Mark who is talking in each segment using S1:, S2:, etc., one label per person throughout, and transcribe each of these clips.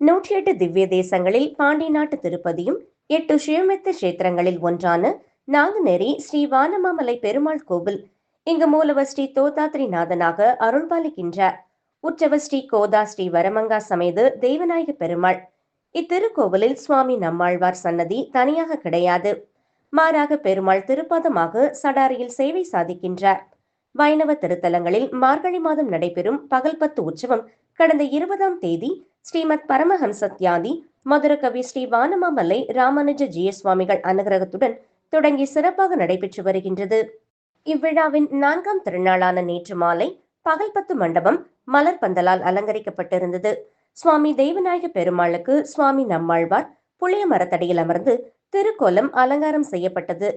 S1: நூற்றி எட்டு திவ்ய தேசங்களில் பாண்டி நாட்டு திருப்பதியும் எட்டு சிவமெத்த கஷேத்திரங்களில் ஒன்றான நாங்குநேரி ஸ்ரீ வானமாமலை பெருமாள் கோவில். இங்கு மூலவர் ஸ்ரீ தோதாத்ரிநாதனாக அருள்பாலிக்கின்றார். உற்சவர் ஸ்ரீ கோதா ஸ்ரீ வரமங்கா சமேத தேவநாயக பெருமாள். இத்திருக்கோவிலில் சுவாமி நம்மாழ்வார் சன்னதி தனியாக கிடையாது. மாறாக பெருமாள் திருப்பதமாக சடாரியில் சேவை சாதிக்கின்றார். வைணவ திருத்தலங்களில் மார்கழி மாதம் நடைபெறும் பகல்பத்து உற்சவம் கடந்த இருபதாம் தேதி ஸ்ரீமத் பரமஹம்சத்யாதி மதுரகவி ஸ்ரீ வானமாமலை ராமானுஜ ஜிய சுவாமிகள் அனுகிரகத்துடன் தொடங்கி சிறப்பாக நடைபெற்று வருகின்றது. இவ்விழாவின் நான்காம் திருநாளான நேற்று மாலை பகல்பத்து மண்டபம் மலர் பந்தலால் அலங்கரிக்கப்பட்டிருந்தது. சுவாமி தெய்வநாயக பெருமாளுக்கு சுவாமி நம்மாழ்வார் புளிய மரத்தடியில் அமர்ந்து திருக்கோலம் அலங்காரம் செய்யப்பட்டது.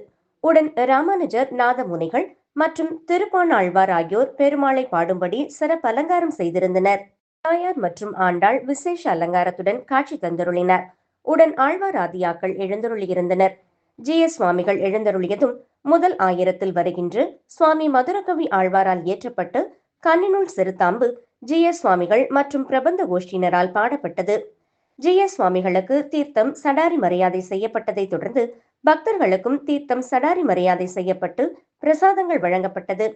S1: உடன் ராமானுஜர் நாதமுனிகள் மற்றும் திருப்பாணாழ்வார் ஆகியோர் பெருமாளை பாடும்படி சிறப்பு அலங்காரம் செய்திருந்தனர். தாயார் மற்றும் ஆண்டாள் விசேஷ அலங்காரத்துடன் காட்சி தந்தருளினர். உடன் ஆழ்வாராதியாக்கள் எழுந்தருளியிருந்தனர். ஜி. எஸ். சுவாமிகள் எழுந்தருளியதும் முதல் ஆயிரத்தில் வருகின்ற சுவாமி மதுரகவி ஆழ்வாரால் இயற்றப்பட்டு கண்ணினுள் சிறுதாம்பு ஜி. எஸ். சுவாமிகள் மற்றும் பிரபந்த கோஷ்டியினரால் பாடப்பட்டது. ஜி. எஸ். சுவாமிகளுக்கு தீர்த்தம் சடாரி மரியாதை செய்யப்பட்டதை தொடர்ந்து பக்தர்களுக்கும் தீர்த்தம் சடாரி மரியாதை செய்யப்பட்டு பிரசாதங்கள் வழங்கப்பட்டது.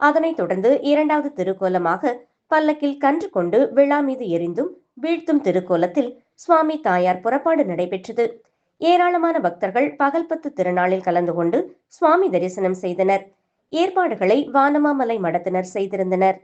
S1: அதனைத் தொடர்ந்து இரண்டாவது திருக்கோலமாக பல்லக்கில் கன்று கொண்டு விழா மீது எரிந்தும் வீழ்த்தும் திருக்கோலத்தில் சுவாமி தாயார் புறப்பாடு நடைபெற்றது. ஏராளமான பக்தர்கள் பகல்பத்து திருநாளில் கலந்து கொண்டு சுவாமி தரிசனம் செய்தனர். ஏற்பாடுகளை வானமாமலை மடத்தினர் செய்திருந்தனர்.